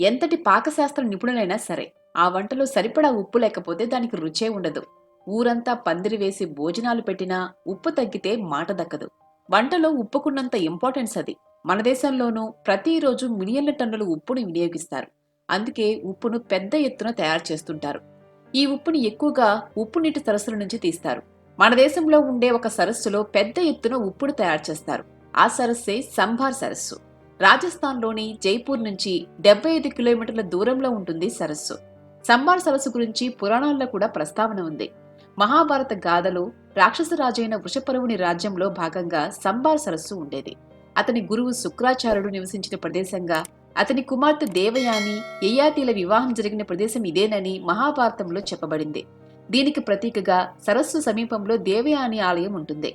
ఎంతటి పాకశాస్త్ర నిపుణులైనా సరే ఆ వంటలో సరిపడా ఉప్పు లేకపోతే దానికి రుచే ఉండదు. ఊరంతా పందిరి వేసి భోజనాలు పెట్టినా ఉప్పు తగ్గితే మాట దక్కదు. వంటలో ఉప్పుకున్నంత ఇంపార్టెన్స్ అది. మన దేశంలోనూ ప్రతిరోజు మిలియన్ల టన్నుల ఉప్పును వినియోగిస్తారు. అందుకే ఉప్పును పెద్ద ఎత్తున తయారు చేస్తుంటారు. ఈ ఉప్పుని ఎక్కువగా ఉప్పు నీటి సరస్సుల నుంచి తీస్తారు. మన దేశంలో ఉండే ఒక సరస్సులో పెద్ద ఎత్తున ఉప్పును తయారు చేస్తారు. ఆ సరస్సే సంభార్ సరస్సు. రాజస్థాన్లోని జైపూర్ నుంచి డెబ్బై ఐదు కిలోమీటర్ల దూరంలో ఉంటుంది సరస్సు. సంబార్ సరస్సు గురించి పురాణాల్లో కూడా ప్రస్తావన ఉంది. మహాభారత గాథలో రాక్షసరాజైన వృషపరువుని రాజ్యంలో భాగంగా సంబార్ సరస్సు ఉండేది. అతని గురువు శుక్రాచార్యుడు నివసించిన ప్రదేశంగా అతని కుమార్తె దేవయాని యయాతిల వివాహం జరిగిన ప్రదేశం ఇదేనని మహాభారతంలో చెప్పబడింది. దీనికి ప్రతీకగా సరస్సు సమీపంలో దేవయాని ఆలయం ఉంటుంది.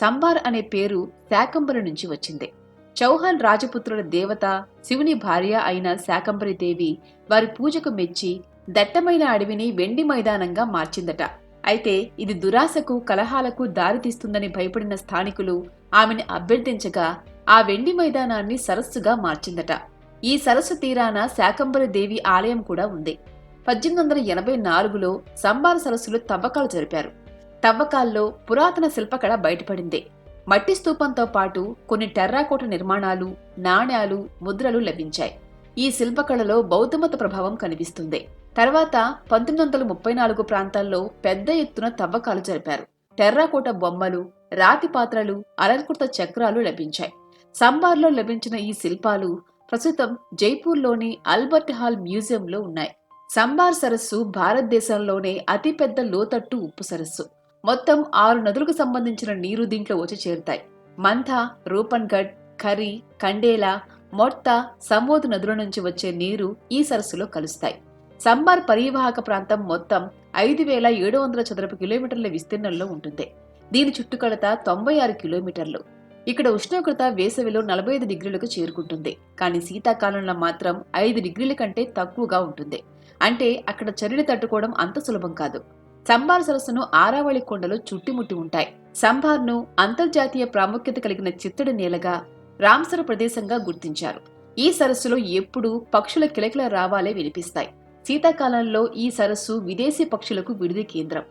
సంబార్ అనే పేరు శాకంబర నుంచి వచ్చింది. చౌహాన్ రాజపుత్రుల దేవత శివుని భార్య అయిన శాకంబరి దేవి వారి పూజకు మెచ్చి దట్టమైన అడవిని వెండి మైదానంగా మార్చిందట. అయితే ఇది దురాశకు కలహాలకు దారితీస్తుందని భయపడిన స్థానికులు ఆమెను అభ్యర్థించగా ఆ వెండి మైదానాన్ని సరస్సుగా మార్చిందట. ఈ సరస్సు తీరాన శాకంబరి దేవి ఆలయం కూడా ఉంది. పద్దెనిమిది వందల ఎనభై నాలుగులో సంబార సరస్సులో తవ్వకాలు జరిపారు. తవ్వకాల్లో పురాతన శిల్పకళ బయటపడింది. మట్టి స్తూపంతో పాటు కొన్ని టెర్రాకోట నిర్మాణాలు నాణ్యాలు ముద్రలు లభించాయి. ఈ శిల్పకళలో బౌద్ధమత ప్రభావం కనిపిస్తుంది. తర్వాత పంతొమ్మిది వందల ముప్పై నాలుగు ప్రాంతాల్లో పెద్ద ఎత్తున తవ్వకాలు జరిపారు. టెర్రాకోట బొమ్మలు రాతి పాత్రలు అలంకృత చక్రాలు లభించాయి. సంబార్లో లభించిన ఈ శిల్పాలు ప్రస్తుతం జైపూర్లోని అల్బర్ట్ హాల్ మ్యూజియంలో ఉన్నాయి. సంబార్ సరస్సు భారతదేశంలోనే అతిపెద్ద లోతట్టు ఉప్పు సరస్సు. మొత్తం ఆరు నదులకు సంబంధించిన నీరు దీంట్లో వచ్చి చేరుతాయి. మంథ రూపన్గఢ్ ఖరి కండేలా మొత్త సమోద్ నదుల నుంచి వచ్చే నీరు ఈ సరస్సులో కలుస్తాయి. సంబార్ పరివాహక ప్రాంతం మొత్తం ఐదు వేల ఏడు వందల చదరపు కిలోమీటర్ల విస్తీర్ణంలో ఉంటుంది. దీని చుట్టుకొలత తొంభై ఆరు కిలోమీటర్లు. ఇక్కడ ఉష్ణోగ్రత వేసవిలో నలభై ఐదు డిగ్రీలకు చేరుకుంటుంది. కానీ శీతాకాలంలో మాత్రం ఐదు డిగ్రీల కంటే తక్కువగా ఉంటుంది. అంటే అక్కడ చర్యలు తట్టుకోవడం అంత సులభం కాదు. సంబార్ సరస్సును ఆరావళి కొండలు చుట్టుముట్టి ఉంటాయి. సంబార్ను అంతర్జాతీయ ప్రాముఖ్యత కలిగిన చిత్తడి నేలగా రామ్సర ప్రదేశంగా గుర్తించారు. ఈ సరస్సులో ఎప్పుడూ పక్షుల కిలకిల రావాలే వినిపిస్తాయి. శీతాకాలంలో ఈ సరస్సు విదేశీ పక్షులకు విడిది కేంద్రం.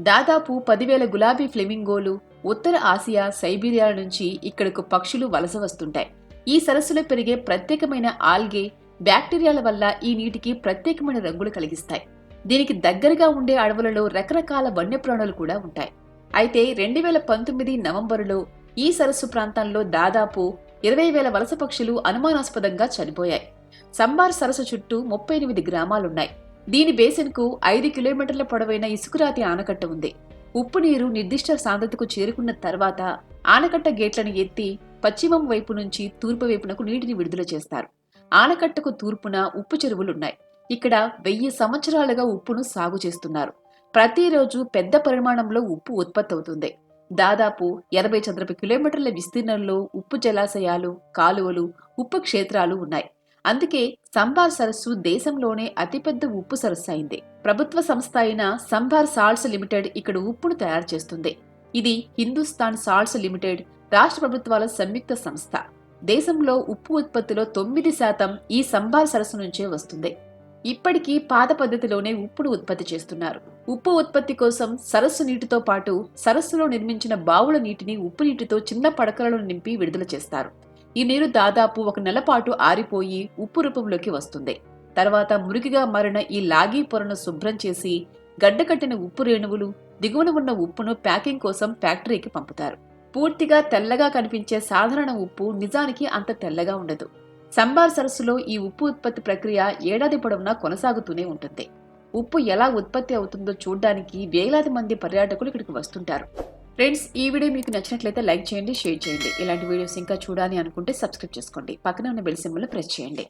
దాదాపు పదివేల గులాబీ ఫ్లెమింగోలు ఉత్తర ఆసియా సైబీరియా నుంచి ఇక్కడకు పక్షులు వలస వస్తుంటాయి. ఈ సరస్సులో పెరిగే ప్రత్యేకమైన ఆల్గే బ్యాక్టీరియాల వల్ల ఈ నీటికి ప్రత్యేకమైన రంగులు కలిగిస్తాయి. దీనికి దగ్గరగా ఉండే అడవులలో రకరకాల వన్యప్రాణులు కూడా ఉంటాయి. అయితే రెండు వేల పంతొమ్మిది నవంబరులో ఈ సరస్సు ప్రాంతంలో దాదాపు ఇరవై వేల వలస పక్షులు అనుమానాస్పదంగా చనిపోయాయి. సంబార్ సరస్సు చుట్టూ ముప్పై ఎనిమిది గ్రామాలున్నాయి. దీని బేసిన్కు ఐదు కిలోమీటర్ల పొడవైన ఇసుకురాతి ఆనకట్ట ఉంది. ఉప్పు నీరు నిర్దిష్ట సాంద్రతకు చేరుకున్న తర్వాత ఆనకట్ట గేట్లను ఎత్తి పశ్చిమం వైపు నుంచి తూర్పు వైపునకు నీటిని విడుదల చేస్తారు. ఆనకట్టకు తూర్పున ఉప్పు చెరువులున్నాయి. ఇక్కడ వెయ్యి సంవత్సరాలుగా ఉప్పును సాగు చేస్తున్నారు. ప్రతిరోజు పెద్ద పరిమాణంలో ఉప్పు ఉత్పత్తి అవుతుంది దాదాపు ఎనభై చదరపు కిలోమీటర్ల విస్తీర్ణంలో ఉప్పు జలాశయాలు కాలువలు ఉప్పు క్షేత్రాలు ఉన్నాయి. అందుకే సంబార్ సరస్సు దేశంలోనే అతిపెద్ద ఉప్పు సరస్సు అయింది. ప్రభుత్వ సంస్థ అయిన సంబార్ సాల్ట్స్ లిమిటెడ్ ఇక్కడ ఉప్పును తయారు చేస్తుంది. ఇది హిందుస్థాన్ సాల్ట్స్ లిమిటెడ్ రాష్ట్ర ప్రభుత్వాల సంయుక్త సంస్థ. దేశంలో ఉప్పు ఉత్పత్తిలో తొమ్మిది శాతం ఈ సంబార్ సరస్సు నుంచే వస్తుంది. ఇప్పటికీ పాత పద్ధతిలోనే ఉప్పును ఉత్పత్తి చేస్తున్నారు. ఉప్పు ఉత్పత్తి కోసం సరస్సు నీటితో పాటు సరస్సులో నిర్మించిన బావుల నీటిని ఉప్పు నీటితో చిన్న పడకలను నింపి విడుదల చేస్తారు. ఈ నీరు దాదాపు ఒక నెల పాటు ఆరిపోయి ఉప్పు రూపంలోకి వస్తుంది. తర్వాత మురికిగా మారిన ఈ లాగీ పొరను శుభ్రం చేసి గడ్డకట్టిన ఉప్పు రేణువులు దిగువన ఉన్న ఉప్పును ప్యాకింగ్ కోసం ఫ్యాక్టరీకి పంపుతారు. పూర్తిగా తెల్లగా కనిపించే సాధారణ ఉప్పు నిజానికి అంత తెల్లగా ఉండదు. సంబార్ సరస్సులో ఈ ఉప్పు ఉత్పత్తి ప్రక్రియ ఏడాది పొడవునా కొనసాగుతూనే ఉంటుంది. ఉప్పు ఎలా ఉత్పత్తి అవుతుందో చూడడానికి వేలాది మంది పర్యాటకులు ఇక్కడికి వస్తుంటారు. ఫ్రెండ్స్ ఈ వీడియో మీకు నచ్చినట్లయితే లైక్ చేయండి షేర్ చేయండి. ఇలాంటి వీడియోస్ ఇంకా చూడాలి అనుకుంటే సబ్స్క్రైబ్ చేసుకోండి. పక్కన ఉన్న బెల్ సింబల్ ప్రెస్ చేయండి.